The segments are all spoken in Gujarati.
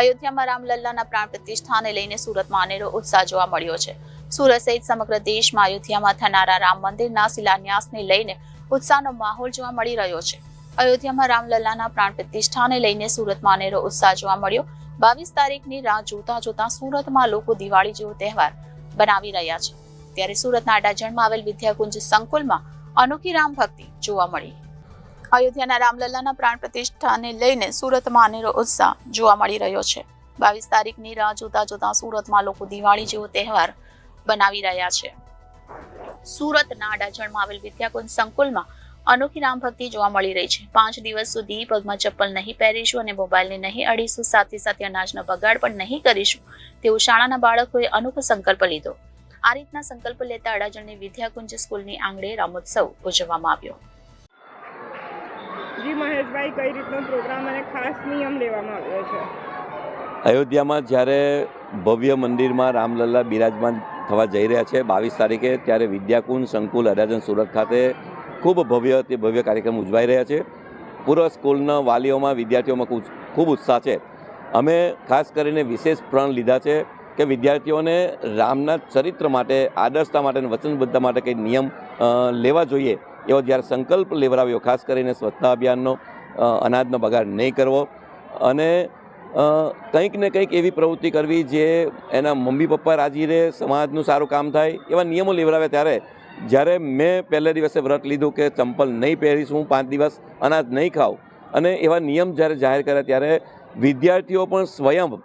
અયોધ્યામાં રામલલ્લાના પ્રાણ પ્રતિષ્ઠાને લઈને સુરતમાં અનેરો ઉત્સાહ જોવા મળ્યો છે. સુરત સહિત સમગ્ર દેશમાં અયોધ્યામાં થનારા રામ મંદિરના શિલાન્યાસને લઈને ઉત્સાહનો માહોલ જોવા મળી રહ્યો છે. અયોધ્યામાં રામલલ્લાના પ્રાણ પ્રતિષ્ઠાને લઈને સુરતમાં અનેરો ઉત્સાહ જોવા મળ્યો. બાવીસ તારીખની રાહ જોતા જોતા સુરતમાં લોકો દિવાળી જેવો તહેવાર બનાવી રહ્યા છે. ત્યારે સુરતના અડાજણમાં આવેલ વિદ્યાકુંજ સંકુલમાં અનોખી રામ ભક્તિ જોવા મળી. અયોધ્યાના રામલલ્લાના પ્રાણ પ્રતિષ્ઠાને લઈને સુરતમાં અનેરો ઉત્સાહ જોવા મળી રહ્યો છે. બાવીસ તારીખની રાહ જોતા જોતા સુરતમાં લોકો દિવાળી જેવો તહેવાર બનાવી રહ્યા છે. સુરતના અડાજણમાં આવેલ વિદ્યાકુંજ સંકુલમાં અનોખી રામ ભક્તિ જોવા મળી રહી છે. પાંચ દિવસ સુધી પગમાં ચપ્પલ નહીં પહેરીશું અને મોબાઈલને નહીં અડીશું, સાથે સાથે અનાજનો બગાડ પણ નહીં કરીશું તેવું શાળાના બાળકોએ અનોખો સંકલ્પ લીધો. આ રીતના સંકલ્પ લેતા અડાજણની વિદ્યાકુંજ સ્કૂલની આંગણે રામોત્સવ ઉજવવામાં આવ્યો. જી, મહેશભાઈ, કઈ રીતનો પ્રોગ્રામ અને ખાસ નિયમ લેવામાં આવ્યો છે? અયોધ્યામાં જ્યારે ભવ્ય મંદિરમાં રામલલ્લા બિરાજમાન થવા જઈ રહ્યા છે, બાવીસ તારીખે ત્યારે વિદ્યાકુંજ સંકુલ અડાજણ સુરત ખાતે ખૂબ ભવ્ય તે ભવ્ય કાર્યક્રમ ઉજવાઈ રહ્યા છે. પૂર્વ સ્કૂલના વાલીઓમાં વિદ્યાર્થીઓમાં ખૂબ ઉત્સાહ છે. અમે ખાસ કરીને વિશેષ પ્રણ લીધા છે કે વિદ્યાર્થીઓને રામના ચરિત્ર માટે, આદર્શતા માટે અને વચનબદ્ધતા માટે કંઈ નિયમ લેવા જોઈએ. એવો જ્યારે સંકલ્પ લેવડાવ્યો, ખાસ કરીને સ્વચ્છતા અભિયાનનો અનાજનો બગાડ નહીં કરવો. અને કંઈક ને કંઈક એવી પ્રવૃત્તિ કરવી જે એના મમ્મી પપ્પા રાજી રહે, સમાજનું સારું કામ થાય, એવા નિયમો લેવડાવ્યા ત્યારે જ્યારે મેં પહેલે દિવસે વ્રત લીધું કે ચંપલ નહીં પહેરીશ હું, પાંચ દિવસ અનાજ નહીં ખાઉં. અને એવા નિયમ જ્યારે જાહેર કર્યા ત્યારે વિદ્યાર્થીઓ પણ સ્વયં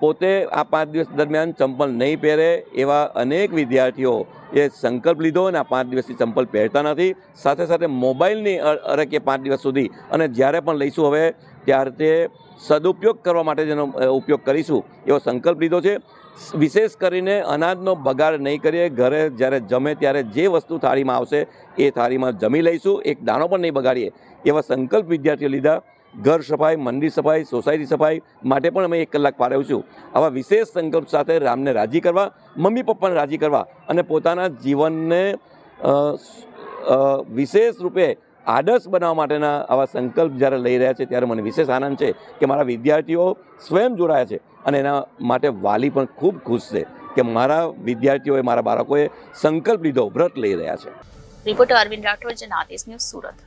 પોતે આ પાંચ દિવસ દરમિયાન ચંપલ નહીં પહેરે એવા અનેક વિદ્યાર્થીઓ એ સંકલ્પ લીધો અને આ પાંચ દિવસથી ચંપલ પહેરતા નથી. સાથે સાથે મોબાઈલની અરકે પાંચ દિવસ સુધી અને જ્યારે પણ લઈશું હવે, ત્યારે તે સદુપયોગ કરવા માટે જેનો ઉપયોગ કરીશું એવો સંકલ્પ લીધો છે. વિશેષ કરીને અનાજનો બગાડ નહીં કરીએ. ઘરે જ્યારે જમે ત્યારે જે વસ્તુ થાળીમાં આવશે એ થાળીમાં જમી લઈશું. એક દાણો પણ નહીં બગાડીએ એવા સંકલ્પ વિદ્યાર્થીઓ લીધા. ઘર સફાઈ, મંદિર સફાઈ, સોસાયટી સફાઈ માટે પણ અમે એક કલાક ફાળવ્યું આવા વિશેષ સંકલ્પ સાથે રામને રાજી કરવા, મમ્મી પપ્પાને રાજી કરવા અને પોતાના જીવનને વિશેષ રૂપે આદર્શ બનાવવા માટેના આવા સંકલ્પ જ્યારે લઈ રહ્યા છે ત્યારે મને વિશેષ આનંદ છે કે મારા વિદ્યાર્થીઓ સ્વયં જોડાયા છે અને એના માટે વાલી પણ ખૂબ ખુશ છે કે મારા વિદ્યાર્થીઓએ, મારા બાળકોએ સંકલ્પ લીધો, વ્રત લઈ રહ્યા છે. Reporter Arvind Rathod, Janadesh news Surat.